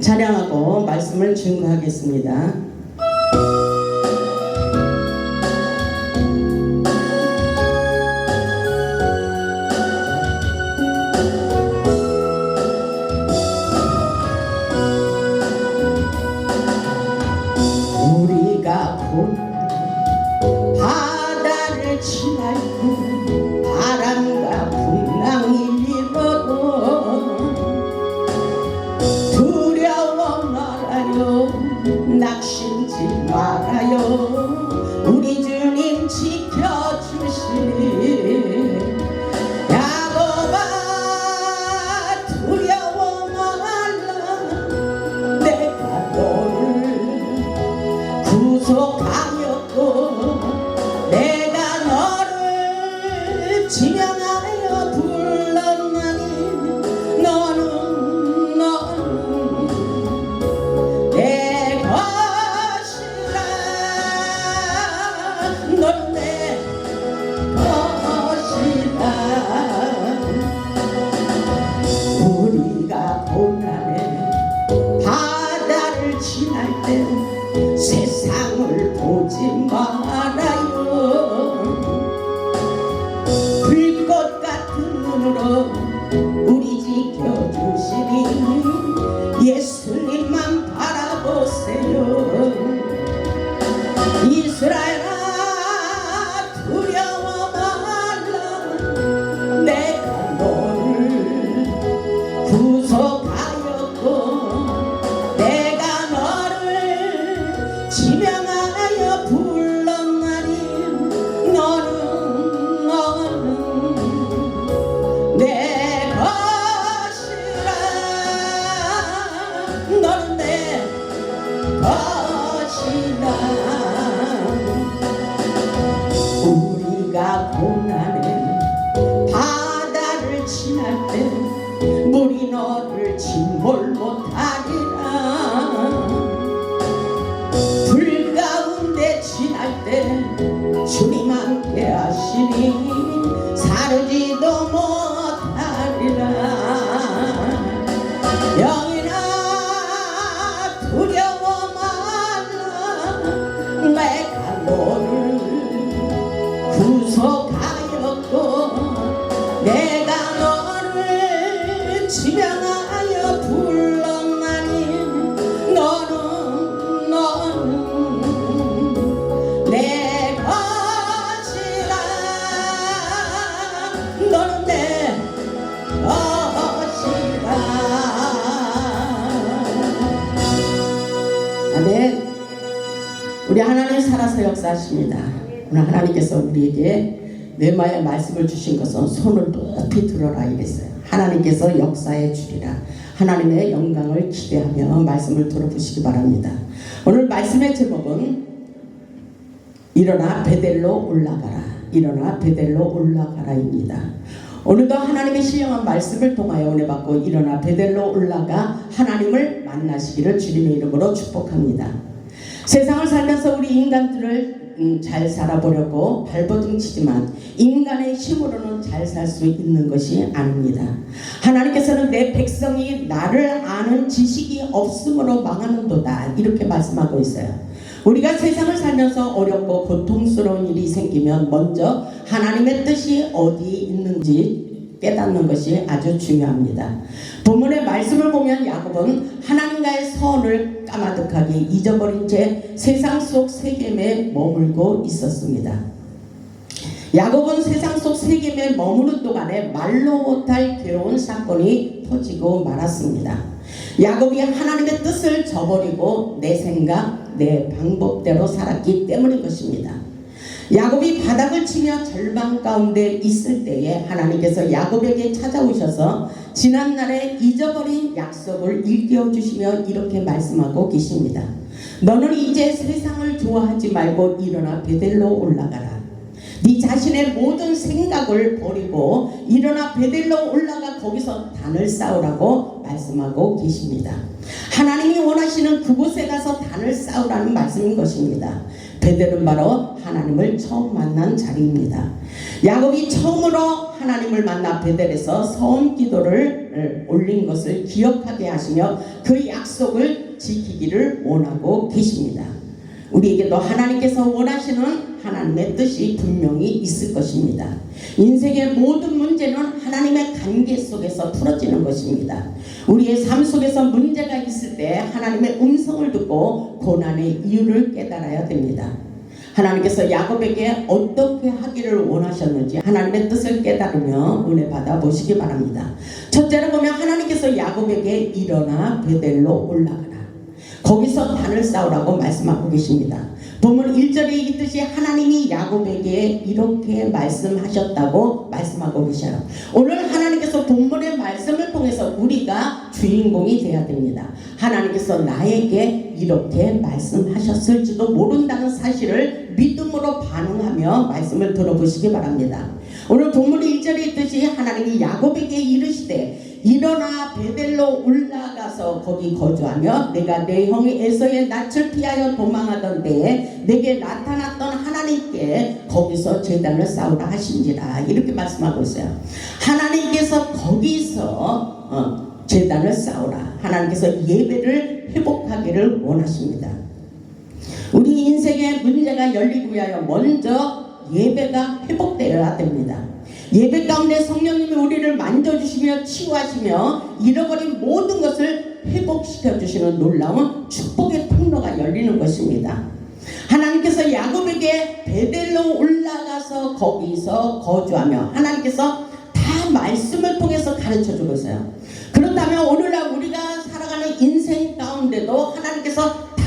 찬양하고 말씀을 증거하겠습니다. 영 뇌마의 말씀을 주신 것은 손을 높이 들어라 이랬어요. 하나님께서 역사해 주리라. 하나님의 영광을 기대하며 말씀을 들어보시기 바랍니다. 오늘 말씀의 제목은 일어나 베델로 올라가라. 일어나 베델로 올라가라입니다. 오늘도 하나님의 신령한 말씀을 통하여 은혜 받고 일어나 베델로 올라가 하나님을 만나시기를 주님의 이름으로 축복합니다. 세상을 살면서 우리 인간들을 음, 잘 살아보려고 발버둥 치지만 인간의 힘으로는 잘 살 수 있는 것이 아닙니다. 하나님께서는 내 백성이 나를 아는 지식이 없으므로 망하는도다 이렇게 말씀하고 있어요. 우리가 세상을 살면서 어렵고 고통스러운 일이 생기면 먼저 하나님의 뜻이 어디 있는지 깨닫는 것이 아주 중요합니다. 본문의 말씀을 보면 야곱은 하나님과의 선을 까마득하게 잊어버린 채 세상 속 세겜에 머물고 있었습니다. 야곱은 세상 속 세겜에 머무는 동안에 말로 못할 괴로운 사건이 터지고 말았습니다. 야곱이 하나님의 뜻을 저버리고 내 생각, 내 방법대로 살았기 때문인 것입니다. 야곱이 바닥을 치며 절망 가운데 있을 때에 하나님께서 야곱에게 찾아오셔서 지난날에 잊어버린 약속을 일깨워 주시며 이렇게 말씀하고 계십니다. 너는 이제 세상을 좋아하지 말고 일어나 베델로 올라가라. 네 자신의 모든 생각을 버리고 일어나 베델로 올라가 거기서 단을 쌓으라고 말씀하고 계십니다. 하나님이 원하시는 그곳에 가서 단을 쌓으라는 말씀인 것입니다. 베델은 바로 하나님을 처음 만난 자리입니다. 야곱이 처음으로 하나님을 만나 베델에서 서원 기도를 올린 것을 기억하게 하시며 그 약속을 지키기를 원하고 계십니다. 우리에게도 하나님께서 원하시는 하나님의 뜻이 분명히 있을 것입니다. 인생의 모든 문제는 하나님의 관계 속에서 풀어지는 것입니다. 우리의 삶 속에서 문제가 있을 때 하나님의 음성을 듣고 고난의 이유를 깨달아야 됩니다. 하나님께서 야곱에게 어떻게 하기를 원하셨는지 하나님의 뜻을 깨달으며 은혜 받아 보시기 바랍니다. 첫째로 보면 하나님께서 야곱에게 일어나 베델로 올라가라. 거기서 단을 쌓으라고 말씀하고 계십니다. 본문 1절에 있듯이 하나님이 야곱에게 이렇게 말씀하셨다고 말씀하고 계셔요. 오늘 하나님께서 본문의 말씀을 통해서 우리가 주인공이 되어야 됩니다. 하나님께서 나에게 이렇게 말씀하셨을지도 모른다는 사실을 믿음으로 반응하며 말씀을 들어보시기 바랍니다. 오늘 본문 1절에 있듯이 하나님이 야곱에게 이르시되 일어나 베델로 올라가서 거기 거주하며 내가 내 형의 에서의 낯을 피하여 도망하던 때에 내게 나타났던 하나님께 거기서 제단을 쌓으라 하신지라 이렇게 말씀하고 있어요. 하나님께서 거기서 어, 제단을 쌓으라. 하나님께서 예배를 회복하기를 원하십니다. 우리 인생의 문제가 열리기 위하여 먼저 예배가 회복되어야 됩니다. 예배 가운데 성령님이 우리를 만져주시며 치유하시며 잃어버린 모든 것을 회복시켜 주시는 놀라운 축복의 통로가 열리는 것입니다. 하나님께서 야곱에게 베델로 올라가서 거기서 거주하며 하나님께서 다 말씀을 통해서 가르쳐 주고 있어요. 그렇다면 오늘날 우리가 살아가는 인생 가운데도 하나님께서 다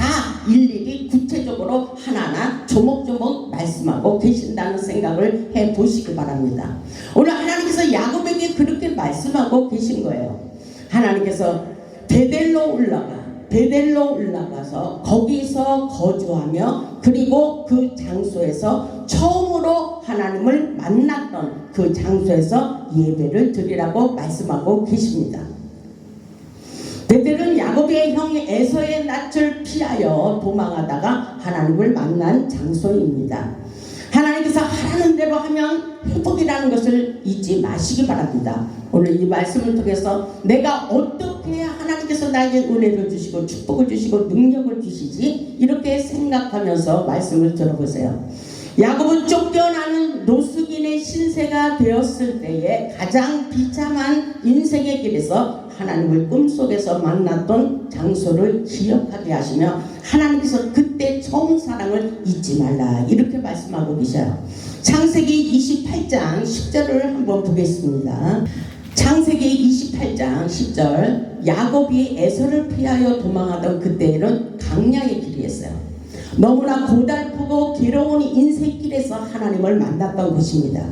일일이 구체적으로 하나하나 조목조목 말씀하고 계신다는 생각을 해 보시기 바랍니다. 오늘 하나님께서 야곱에게 그렇게 말씀하고 계신 거예요. 하나님께서 베델로 올라가 베델로 올라가서 거기서 거주하며 그리고 그 장소에서 처음으로 하나님을 만났던 그 장소에서 예배를 드리라고 말씀하고 계십니다. 베델은 야곱의 형 에서의 낯을 피하여 도망하다가 하나님을 만난 장소입니다. 하나님께서 하라는 대로 하면 회복이라는 것을 잊지 마시기 바랍니다. 오늘 이 말씀을 통해서 내가 어떻게 하나님께서 나에게 은혜를 주시고 축복을 주시고 능력을 주시지 이렇게 생각하면서 말씀을 들어보세요. 야곱은 쫓겨나는 노숙인의 신세가 되었을 때에 가장 비참한 인생의 길에서 하나님을 꿈속에서 만났던 장소를 기억하게 하시며 하나님께서 그때 처음 사랑을 잊지 말라 이렇게 말씀하고 계셔요. 창세기 28장 10절을 한번 보겠습니다. 창세기 28장 10절 야곱이 에서를 피하여 도망하던 그때에는 강야의 길이었어요. 너무나 고달프고 괴로운 인생길에서 하나님을 만났던 것입니다.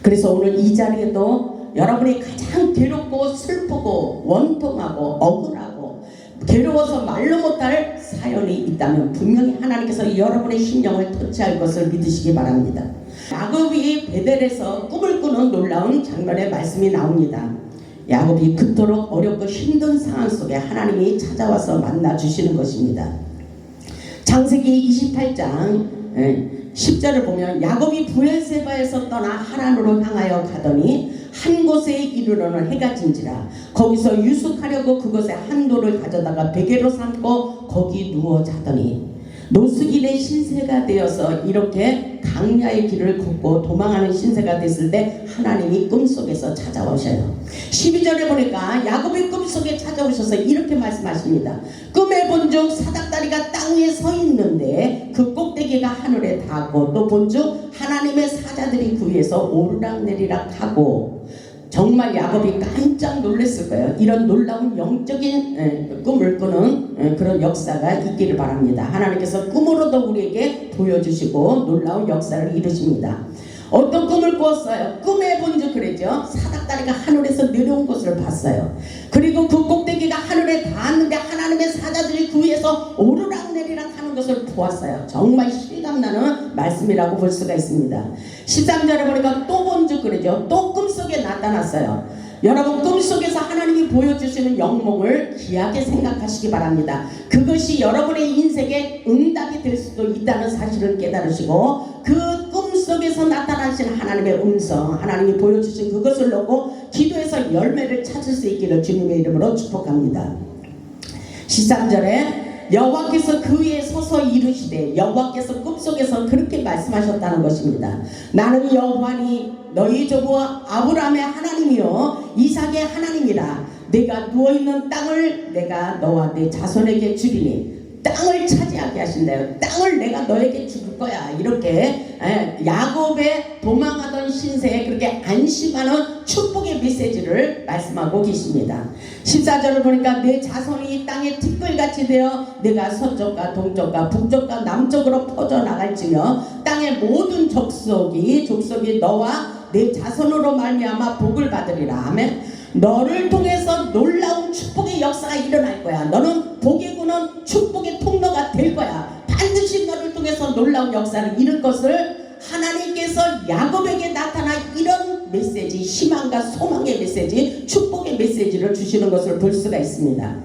그래서 오늘 이 자리에도 여러분이 가장 괴롭고 슬프고 원통하고 억울하고 괴로워서 말로 못할 사연이 있다면 분명히 하나님께서 여러분의 심령을 터치할 것을 믿으시기 바랍니다. 야곱이 베델에서 꿈을 꾸는 놀라운 장면의 말씀이 나옵니다. 야곱이 그토록 어렵고 힘든 상황 속에 하나님이 찾아와서 만나 주시는 것입니다. 창세기 28장 10절을 보면 야곱이 부엘세바에서 떠나 하란으로 향하여 가더니 한 곳에 이르러는 해가 진지라. 거기서 유숙하려고 그곳에 한 돌을 가져다가 베개로 삼고 거기 누워 자더니 노숙인의 신세가 되어서 이렇게 강야의 길을 걷고 도망하는 신세가 됐을 때 하나님이 꿈속에서 찾아오셔요. 12절에 보니까 야곱의 꿈속에 찾아오셔서 이렇게 말씀하십니다. 꿈에 본즉 사닥다리가 땅 위에 서 있는데 그 꼭대기가 하늘에 닿고 또 본즉 하나님의 사자들이 그 위에서 오르락내리락 하고 정말 야곱이 깜짝 놀랐을 거예요. 이런 놀라운 영적인 에, 꿈을 꾸는 에, 그런 역사가 있기를 바랍니다. 하나님께서 꿈으로도 우리에게 보여주시고 놀라운 역사를 이루십니다. 어떤 꿈을 꾸었어요? 꿈에 본즉 그랬죠. 사닥다리가 하늘에서 내려온 것을 봤어요. 그리고 그 꼭대기가 하늘에 닿았는데 하나님의 사자들이 그 위에서 오르락내리락 하는 것을 보았어요. 정말 실감나는 말씀이라고 볼 수가 있습니다. 13절에 보니까 또 본즉 그러죠. 또 나타났어요. 여러분 꿈속에서 하나님이 보여주시는 영몽을 귀하게 생각하시기 바랍니다. 그것이 여러분의 인생의 응답이 될 수도 있다는 사실을 깨달으시고 그 꿈속에 속에서 나타나신 하나님의 음성, 하나님이 보여주신 그것을 놓고 기도해서 열매를 찾을 수 있기를 주님의 이름으로 축복합니다. 13절에 여호와께서 그 위에 서서 이르시되 여호와께서 꿈속에서 그렇게 말씀하셨다는 것입니다. 나는 여호와니 너희 조부 아브라함의 하나님이요 이삭의 하나님이라 내가 누워 있는 땅을 내가 너와 내 자손에게 주리니 땅을 차지하게 하신대요. 땅을 내가 너에게 줄 거야. 이렇게 예, 야곱의 도망하던 신세에 그렇게 안심하는 축복의 메시지를 말씀하고 계십니다. 14절을 보니까 내 자손이 이 땅에 티끌같이 되어 내가 서쪽과 동쪽과 북쪽과 남쪽으로 퍼져나갈지며 땅의 모든 족속이 족속이 너와 내 자손으로 말미암아 복을 받으리라. 아멘. 너를 통해서 놀라운 축복의 역사가 일어날 거야. 너는 복의 구는 축복의 통로가 될 거야. 반드시 너를 통해서 놀라운 역사를 이룰 것을 하나님께서 야곱에게 나타나 이런 메시지, 희망과 소망의 메시지, 축복의 메시지를 주시는 것을 볼 수가 있습니다.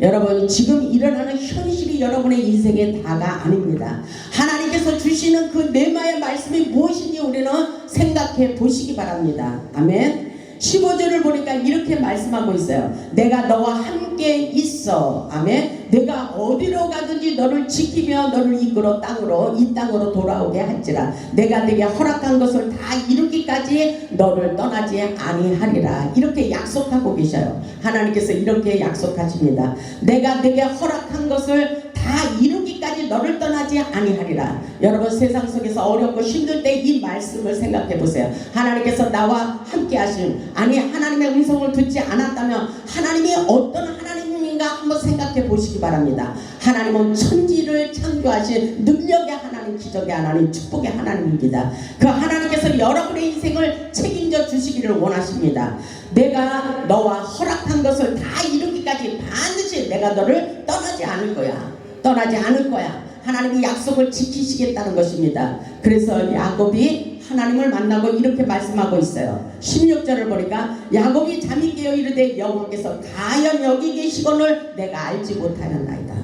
여러분 지금 일어나는 현실이 여러분의 인생의 다가 아닙니다. 하나님께서 주시는 그 내마의 말씀이 무엇인지 우리는 생각해 보시기 바랍니다. 아멘. 15절을 보니까 이렇게 말씀하고 있어요. 내가 너와 함께 있어. 아멘. 내가 어디로 가든지 너를 지키며 너를 이끌어 땅으로 이 땅으로 돌아오게 할지라. 내가 네게 허락한 것을 다 이루기까지 너를 떠나지 아니하리라. 이렇게 약속하고 계셔요. 하나님께서 이렇게 약속하십니다. 내가 네게 허락한 것을 다 이루기까지 너를 떠나지 아니하리라. 여러분 세상 속에서 어렵고 힘들 때 이 말씀을 생각해 보세요. 하나님께서 나와 함께 하심. 아니 하나님의 음성을 듣지 않았다면 하나님이 어떤 하나님 인가 한번 생각해 보시기 바랍니다. 하나님은 천지를 창조하신 능력의 하나님, 기적의 하나님, 축복의 하나님입니다. 그 하나님께서 여러분의 인생을 책임져 주시기를 원하십니다. 내가 너와 허락한 것을 다 이루기까지 반드시 내가 너를 떠나지 않을 거야. 떠나지 않을 거야. 하나님이 약속을 지키시겠다는 것입니다. 그래서 야곱이 하나님을 만나고 이렇게 말씀하고 있어요. 16절을 보니까 야곱이 잠이 깨어 이르되 여호와께서 가연 여기 계시거늘 내가 알지 못하였나이다.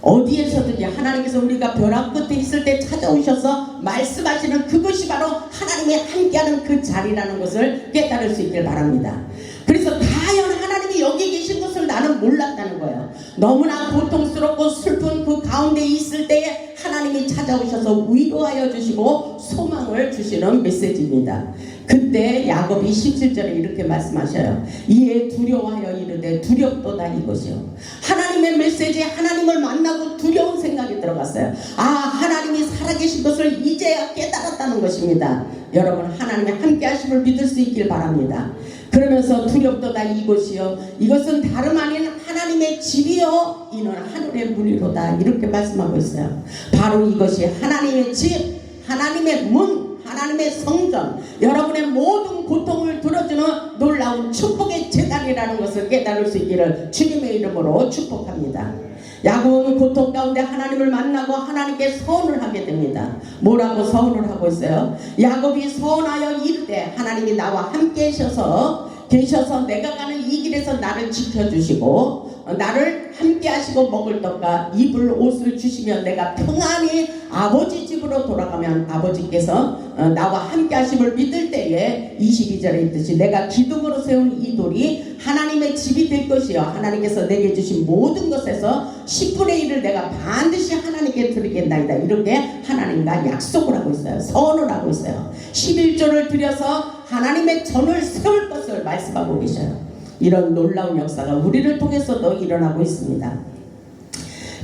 어디에서든지 하나님께서 우리가 벼락 끝에 있을 때 찾아오셔서 말씀하시는 그것이 바로 하나님이 함께하는 그 자리라는 것을 깨달을 수 있길 바랍니다. 그래서 과연 하나님이 여기 것을 나는 몰랐다는 거예요. 너무나 고통스럽고 슬픈 그 가운데 있을 때에 하나님이 찾아오셔서 위로하여 주시고 소망을 주시는 메시지입니다. 그때 야곱이 17절에 이렇게 말씀하셔요. 이에 두려워하여 이르되 두렵도다 이것이요. 하나님의 메시지에 하나님을 만나고 두려운 생각이 들어갔어요. 아 하나님이 살아계신 것을 이제야 깨달았다는 것입니다. 여러분 하나님의 함께 하심을 믿을 수 있길 바랍니다. 그러면서 두렵도다 이곳이요. 이것은 다름 아닌 하나님의 집이요. 이는 하늘의 문이로다. 이렇게 말씀하고 있어요. 바로 이것이 하나님의 집 하나님의 문 하나님의 성전 여러분의 모든 고통을 들어주는 놀라운 축복의 재단이라는 것을 깨달을 수 있기를 주님의 이름으로 축복합니다 야곱은 고통 가운데 하나님을 만나고 하나님께 서원을 하게 됩니다. 뭐라고 서원을 하고 있어요? 야곱이 서원하여 이르되 하나님이 나와 함께 계셔서 계셔서 내가 가는 이 길에서 나를 지켜주시고 어, 나를 함께 하시고 먹을 떡과 입을 옷을 주시면 내가 평안히 아버지 집으로 돌아가면 아버지께서 어, 나와 함께 하심을 믿을 때에 22절에 있듯이 내가 기둥으로 세운 이 돌이 하나님의 집이 될 것이요. 하나님께서 내게 주신 모든 것에서 10분의 1을 내가 반드시 하나님께 드리겠나이다. 이렇게 하나님과 약속을 하고 있어요. 선을 하고 있어요. 11조를 들여서 하나님의 전을 세울 것을 말씀하고 계셔요 이런 놀라운 역사가 우리를 통해서도 일어나고 있습니다.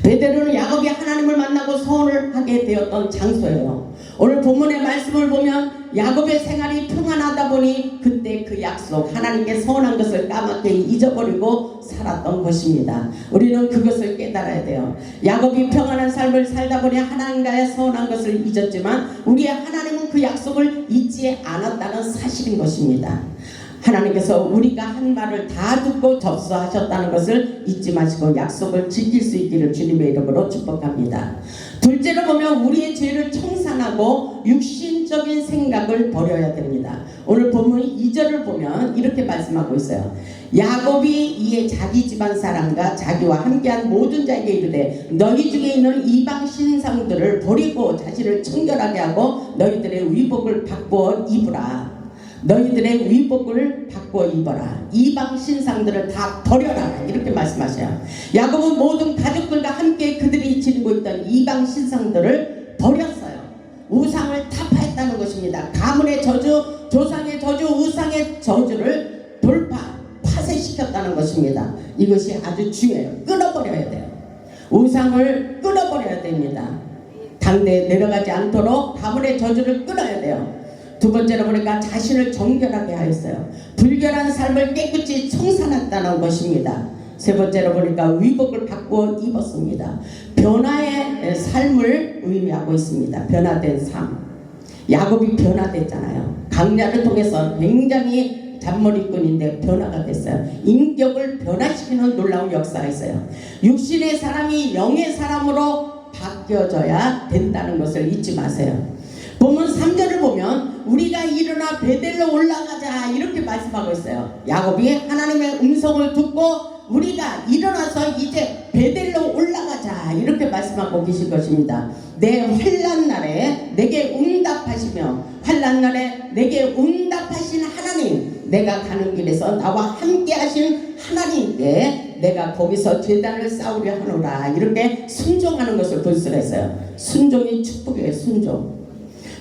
베드로는 야곱이 하나님을 만나고 서원을 하게 되었던 장소예요. 오늘 본문의 말씀을 보면 야곱의 생활이 평안하다 보니 그때 그 약속 하나님께 서원한 것을 까맣게 잊어버리고 살았던 것입니다. 우리는 그것을 깨달아야 돼요. 야곱이 평안한 삶을 살다 보니 하나님과의 서원한 것을 잊었지만 우리의 하나님은 그 약속을 잊지 않았다는 사실인 것입니다. 하나님께서 우리가 한 말을 다 듣고 접수하셨다는 것을 잊지 마시고 약속을 지킬 수 있기를 주님의 이름으로 축복합니다. 둘째로 보면 우리의 죄를 청산하고 육신적인 생각을 버려야 됩니다. 오늘 본문 2절을 보면 이렇게 말씀하고 있어요. 야곱이 이에 자기 집안 사람과 자기와 함께한 모든 자에게 이르되 너희 중에 있는 이방 신상들을 버리고 자신을 청결하게 하고 너희들의 위복을 바꾸어 입으라. 너희들의 위복을 바꾸어 입어라. 이방 신상들을 다 버려라. 이렇게 말씀하셔요. 야곱은 모든 가족들과 함께 그들이 지니고 있던 이방 신상들을 버렸어요. 우상을 타파했다는 것입니다. 가문의 저주, 조상의 저주, 우상의 저주를 돌파, 파쇄시켰다는 것입니다. 이것이 아주 중요해요. 끊어버려야 돼요. 우상을 끊어버려야 됩니다. 당대에 내려가지 않도록 가문의 저주를 끊어야 돼요. 두 번째로 보니까 자신을 정결하게 하였어요. 불결한 삶을 깨끗이 청산했다는 것입니다. 세 번째로 보니까 위복을 바꾸어 입었습니다. 변화의 삶을 의미하고 있습니다. 변화된 삶. 야곱이 변화됐잖아요. 강야를 통해서 굉장히 잔머리꾼인데 변화가 됐어요. 인격을 변화시키는 놀라운 역사가 있어요. 육신의 사람이 영의 사람으로 바뀌어져야 된다는 것을 잊지 마세요. 보면 3절을 보면 우리가 일어나 베델로 올라가자 이렇게 말씀하고 있어요. 야곱이 하나님의 음성을 듣고 우리가 일어나서 이제 베델로 올라가자 이렇게 말씀하고 계실 것입니다. 내 환란 날에 내게 응답하시며 환란 날에 내게 응답하신 하나님 내가 가는 길에서 나와 함께 하신 하나님께 내가 거기서 재단을 쌓으려 하노라 이렇게 순종하는 것을 볼 수가 있어요. 순종이 축복이에요. 순종.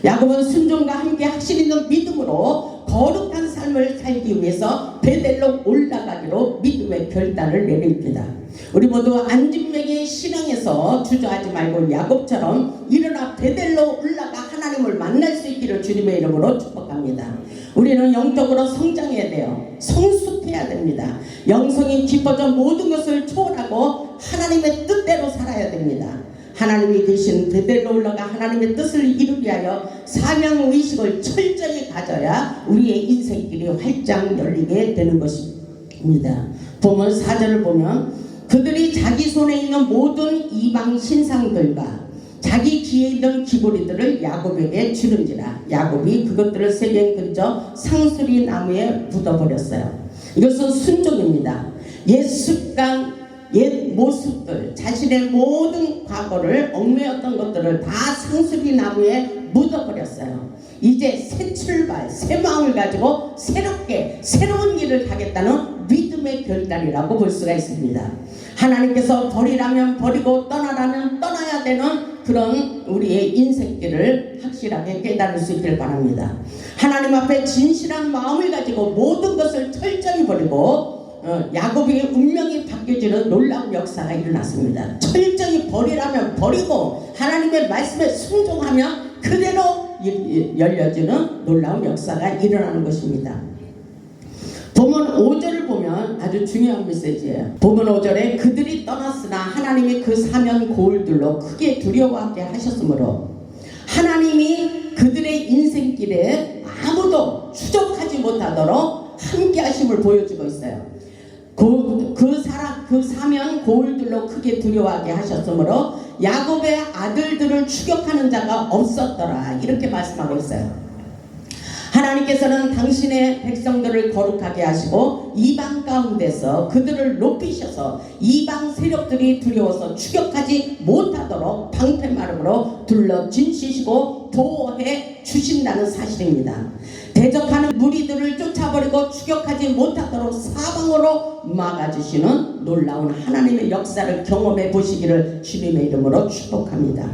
야곱은 순종과 함께 확신 있는 믿음으로 거룩한 삶을 살기 위해서 베델로 올라가기로 믿음의 결단을 내립니다. 우리 모두 안진맥의 신앙에서 주저하지 말고 야곱처럼 일어나 베델로 올라가 하나님을 만날 수 있기를 주님의 이름으로 축복합니다. 우리는 영적으로 성장해야 돼요. 성숙해야 됩니다. 영성이 깊어져 모든 것을 초월하고 하나님의 뜻대로 살아야 됩니다. 하나님이 계신 베델로 올라가 하나님의 뜻을 이루기 위하여 사명 의식을 철저히 가져야 우리의 인생길이 활짝 열리게 되는 것입니다. 보면 사절을 보면 그들이 자기 손에 있는 모든 이방 신상들과 자기 귀에 있는 귀고리들을 야곱에게 주는지라 야곱이 그것들을 세계 근처 상수리 나무에 묻어버렸어요. 이것은 순종입니다. 옛 습관, 옛 모습들, 자신의 모든 과거를 얽매였던 것들을 다 상수리 나무에 묻어버렸어요. 이제 새 출발, 새 마음을 가지고 새롭게 새로운 일을 하겠다는 믿음의 결단이라고 볼 수가 있습니다. 하나님께서 버리라면 버리고 떠나라면 떠나야 되는 그런 우리의 인생길을 확실하게 깨달을 수 있길 바랍니다. 하나님 앞에 진실한 마음을 가지고 모든 것을 철저히 버리고 어, 야곱의 운명이 바뀌어지는 놀라운 역사가 일어났습니다. 철저히 버리라면 버리고 하나님의 말씀에 순종하면 그대로 열려지는 놀라운 역사가 일어나는 것입니다. 본문 5절을 보면 아주 중요한 메시지예요. 본문 5절에 그들이 떠났으나 하나님이 그 사면 고울들로 크게 두려워하게 하셨으므로 하나님이 그들의 인생길에 아무도 추적하지 못하도록 함께 하심을 보여주고 있어요. 그, 그 사람 그 사면 고울들로 크게 두려워하게 하셨으므로 야곱의 아들들을 추격하는 자가 없었더라 이렇게 말씀하고 있어요. 하나님께서는 당신의 백성들을 거룩하게 하시고 이방 가운데서 그들을 높이셔서 이방 세력들이 두려워서 추격하지 못하도록 방패마름으로 둘러 진시시고 보호해 주신다는 사실입니다. 대적하는 무리들을 쫓아버리고 추격하지 못하도록 사방으로 막아주시는 놀라운 하나님의 역사를 경험해 보시기를 주님의 이름으로 축복합니다.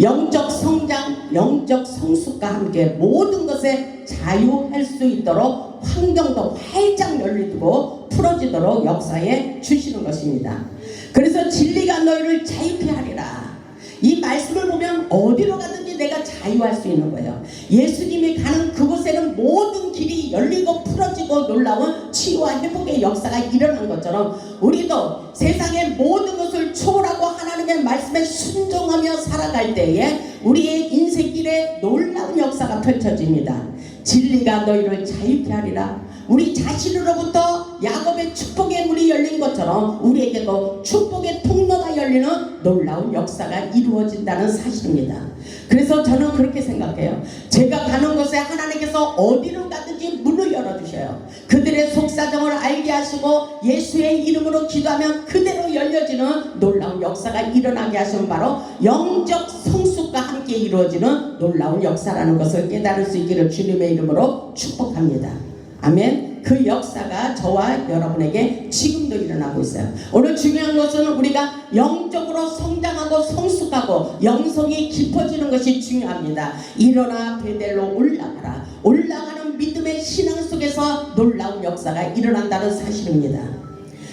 영적 성장, 영적 성숙과 함께 모든 것에 자유할 수 있도록 환경도 활짝 열리고 풀어지도록 역사에 주시는 것입니다. 그래서 진리가 너희를 자유케 하리라. 이 말씀을 보면 어디로 가든지 내가 자유할 수 있는 거예요. 예수님이 가는 그곳에는 모든 길이 열리고 풀어지고 놀라운 치유와 회복의 역사가 일어난 것처럼 우리도 세상의 모든 것을 초월하고 하나님의 말씀에 순종하며 살아갈 때에 우리의 인생길에 놀라운 역사가 펼쳐집니다. 진리가 너희를 자유케 하리라. 우리 자신으로부터 축복의 열린 것처럼 우리에게도 축복의 통로가 열리는 놀라운 역사가 이루어진다는 사실입니다. 그래서 저는 그렇게 생각해요. 제가 가는 곳에 하나님께서 어디로 가든지 문을 열어주셔요. 그들의 속사정을 알게 하시고 예수의 이름으로 기도하면 그대로 열려지는 놀라운 역사가 일어나게 하시는 바로 영적 성숙과 함께 이루어지는 놀라운 역사라는 것을 깨달을 수 있기를 주님의 이름으로 축복합니다. 아멘. 그 역사가 저와 여러분에게 지금도 일어나고 있어요. 오늘 중요한 것은 우리가 영적으로 성장하고 성숙하고 영성이 깊어지는 것이 중요합니다. 일어나 베델로 올라가라. 올라가는 믿음의 신앙 속에서 놀라운 역사가 일어난다는 사실입니다.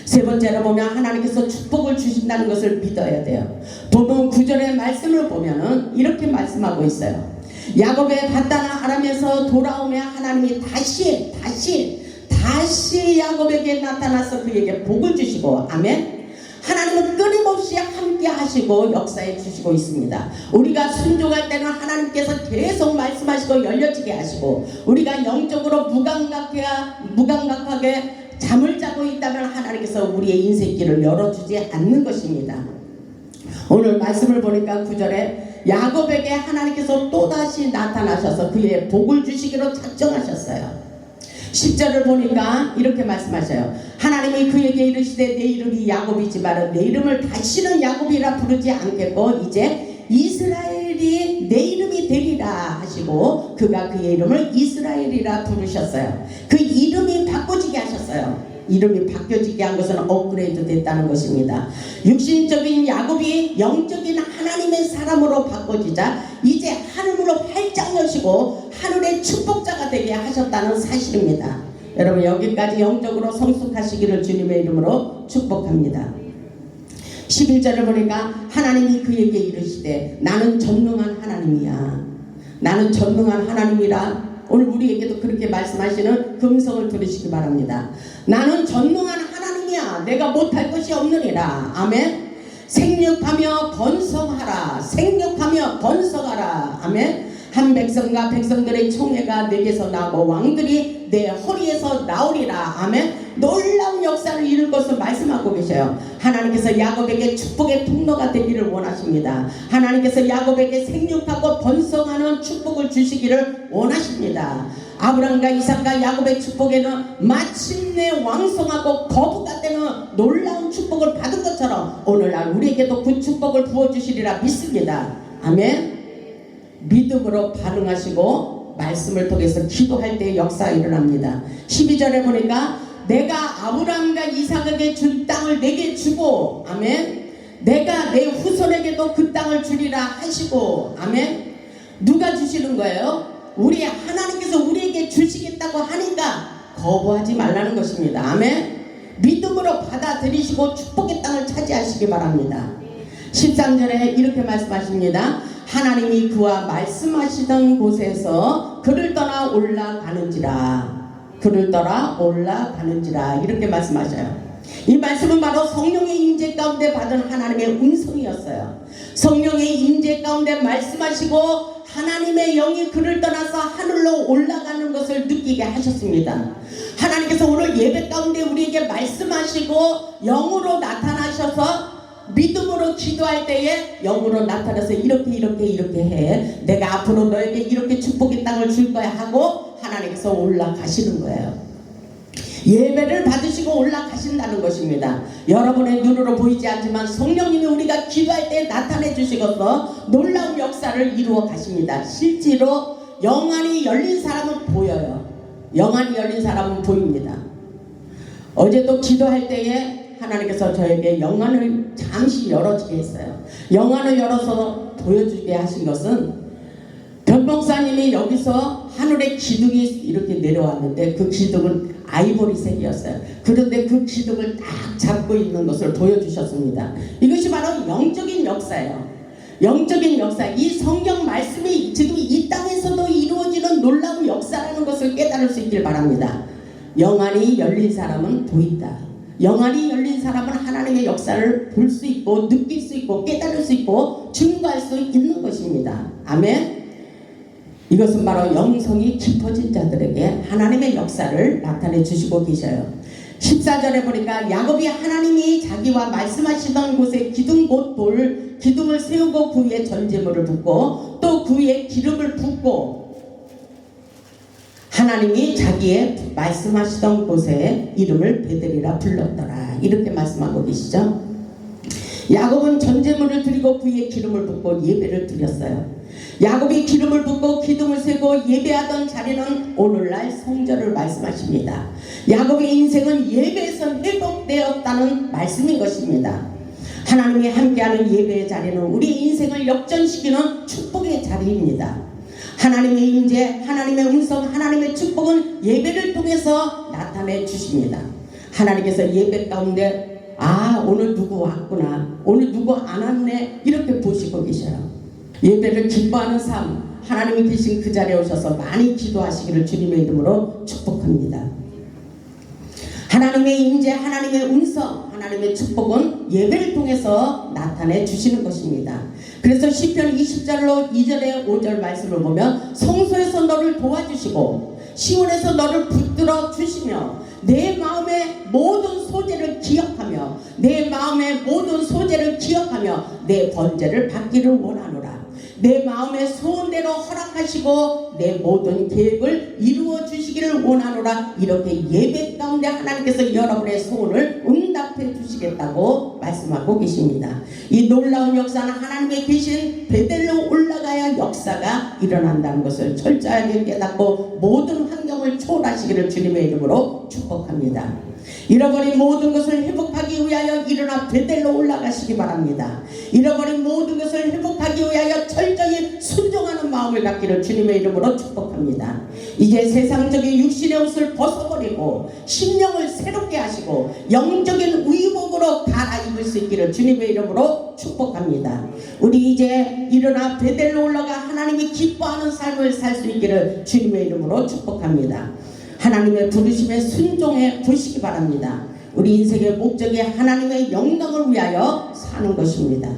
세 번째로 보면 하나님께서 축복을 주신다는 것을 믿어야 돼요. 보면 구절의 말씀을 보면은 이렇게 말씀하고 있어요. 야곱의 바다나 아람에서 돌아오며 하나님이 다시 다시 다시 야곱에게 나타나서 그에게 복을 주시고 아멘. 하나님은 끊임없이 함께 하시고 역사해 주시고 있습니다. 우리가 순종할 때는 하나님께서 계속 말씀하시고 열려지게 하시고 우리가 영적으로 무감각해 무감각하게 잠을 자고 있다면 하나님께서 우리의 인생길을 열어주지 않는 것입니다. 오늘 말씀을 보니까 구절에 야곱에게 하나님께서 또다시 나타나셔서 그의 복을 주시기로 작정하셨어요. 10절을 보니까 이렇게 말씀하셔요. 하나님이 그에게 이르시되 내 이름이 야곱이지만 내 이름을 다시는 야곱이라 부르지 않겠고 이제 이스라엘이 내 이름이 되리라 하시고 그가 그의 이름을 이스라엘이라 부르셨어요. 그 이름이 바꿔지게 하셨어요. 이름이 바뀌어지게 한 것은 업그레이드 됐다는 것입니다. 육신적인 야곱이 영적인 하나님의 사람으로 바꿔지자 이제 하늘으로 활짝 여시고 하늘의 축복자가 되게 하셨다는 사실입니다. 여러분 여기까지 영적으로 성숙하시기를 주님의 이름으로 축복합니다. 11절을 보니까 하나님이 그에게 이르시되 나는 전능한 하나님이야. 나는 전능한 하나님이라 오늘 우리에게도 그렇게 말씀하시는 금성을 들으시기 바랍니다. 나는 전능한 하나님이야. 내가 못할 것이 없느니라. 아멘. 생육하며 번성하라. 생육하며 번성하라. 아멘. 한 백성과 백성들의 총회가 내게서 나고 왕들이 내 허리에서 나오리라. 아멘. 놀라운 역사를 이룰 것을 말씀하고 계셔요. 하나님께서 야곱에게 축복의 통로가 되기를 원하십니다. 하나님께서 야곱에게 생육하고 번성하는 축복을 주시기를 원하십니다. 아브람과 이삭과 야곱의 축복에는 마침내 왕성하고 거부가 되는 놀라운 축복을 받은 것처럼 오늘날 우리에게도 그 축복을 부어주시리라 믿습니다. 아멘. 믿음으로 반응하시고 말씀을 통해서 기도할 때 역사가 일어납니다. 12절에 보니까 내가 아브라함과 이삭에게 준 땅을 내게 주고 아멘. 내가 내 후손에게도 그 땅을 주리라 하시고 아멘. 누가 주시는 거예요? 우리 하나님께서 우리에게 주시겠다고 하니까 거부하지 말라는 것입니다. 아멘. 믿음으로 받아들이시고 축복의 땅을 차지하시기 바랍니다. 13절에 이렇게 말씀하십니다. 하나님이 그와 말씀하시던 곳에서 그를 떠나 올라가는지라 그를 떠나 올라가는지라 이렇게 말씀하셔요. 이 말씀은 바로 성령의 임재 가운데 받은 하나님의 음성이었어요. 성령의 임재 가운데 말씀하시고 하나님의 영이 그를 떠나서 하늘로 올라가는 것을 느끼게 하셨습니다. 하나님께서 오늘 예배 가운데 우리에게 말씀하시고 영으로 나타나셔서 믿음으로 기도할 때에 영으로 나타나서 이렇게 이렇게 이렇게 해 내가 앞으로 너에게 이렇게 축복의 땅을 줄 거야 하고 하나님께서 올라가시는 거예요 예배를 받으시고 올라가신다는 것입니다. 여러분의 눈으로 보이지 않지만 성령님이 우리가 기도할 때 나타내 주시고서 놀라운 역사를 이루어 가십니다. 실제로 영안이 열린 사람은 보여요. 영안이 열린 사람은 보입니다. 어제도 기도할 때에 하나님께서 저에게 영안을 잠시 열어주게 했어요. 영안을 열어서 보여주게 하신 것은 변목사님이 여기서 하늘의 기둥이 이렇게 내려왔는데 그 기둥은 아이보리색이었어요. 그런데 그 기둥을 딱 잡고 있는 것을 보여주셨습니다. 이것이 바로 영적인 역사예요. 영적인 역사, 이 성경 말씀이 지금 이 땅에서도 이루어지는 놀라운 역사라는 것을 깨달을 수 있길 바랍니다. 영안이 열린 사람은 보인다. 영안이 열린 사람은 하나님의 역사를 볼 수 있고 느낄 수 있고 깨달을 수 있고 증거할 수 있는 것입니다. 아멘. 이것은 바로 영성이 깊어진 자들에게 하나님의 역사를 나타내 주시고 계셔요. 14절에 보니까 야곱이 하나님이 자기와 말씀하시던 곳에 기둥 곧 돌 기둥을 세우고 그 위에 전제물을 붓고 또 그 위에 기름을 붓고 하나님이 자기의 말씀하시던 곳에 이름을 베델이라 불렀더라 이렇게 말씀하고 계시죠. 야곱은 전제물을 드리고 그 위에 기름을 붓고 예배를 드렸어요. 야곱이 기름을 붓고 기둥을 세고 예배하던 자리는 오늘날 성전을 말씀하십니다. 야곱의 인생은 예배에서 회복되었다는 말씀인 것입니다. 하나님이 함께하는 예배의 자리는 우리 인생을 역전시키는 축복의 자리입니다. 하나님의 임재, 하나님의 음성, 하나님의 축복은 예배를 통해서 나타내 주십니다. 하나님께서 예배 가운데 아 오늘 누구 왔구나 오늘 누구 안 왔네 이렇게 보시고 계셔요. 예배를 기뻐하는 삶 하나님이 계신 그 자리에 오셔서 많이 기도하시기를 주님의 이름으로 축복합니다. 하나님의 임재, 하나님의 음성, 하나님의 축복은 예배를 통해서 나타내 주시는 것입니다. 그래서 시편 20절로 2절에 5절 말씀을 보면 성소에서 너를 도와주시고 시온에서 너를 붙들어 주시며 내 마음의 모든 소재를 기억하며 내 마음의 모든 소재를 기억하며 내 번제를 받기를 원하노라. 내 마음의 소원대로 허락하시고 내 모든 계획을 이루어 주시기를 원하노라 이렇게 예배 가운데 하나님께서 여러분의 소원을 응답해 주시겠다고 말씀하고 계십니다. 이 놀라운 역사는 하나님의 계신 베델로 올라가야 역사가 일어난다는 것을 철저하게 깨닫고 모든 환경을 초월하시기를 주님의 이름으로 축복합니다. 잃어버린 모든 것을 회복하기 위하여 일어나 베델로 올라가시기 바랍니다. 잃어버린 모든 것을 회복하기 위하여 철저히 순종하는 마음을 갖기를 주님의 이름으로 축복합니다. 이제 세상적인 육신의 옷을 벗어버리고 심령을 새롭게 하시고 영적인 의복으로 갈아입을 수 있기를 주님의 이름으로 축복합니다. 우리 이제 일어나 베델로 올라가 하나님이 기뻐하는 삶을 살 수 있기를 주님의 이름으로 축복합니다. 하나님의 부르심에 순종해 보시기 바랍니다. 우리 인생의 목적이 하나님의 영광을 위하여 사는 것입니다.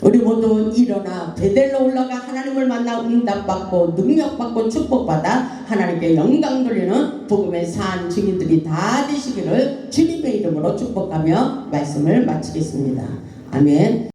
우리 모두 일어나 베델로 올라가 하나님을 만나 응답받고 능력받고 축복받아 하나님께 영광 돌리는 복음의 산 증인들이 다 되시기를 주님의 이름으로 축복하며 말씀을 마치겠습니다. 아멘.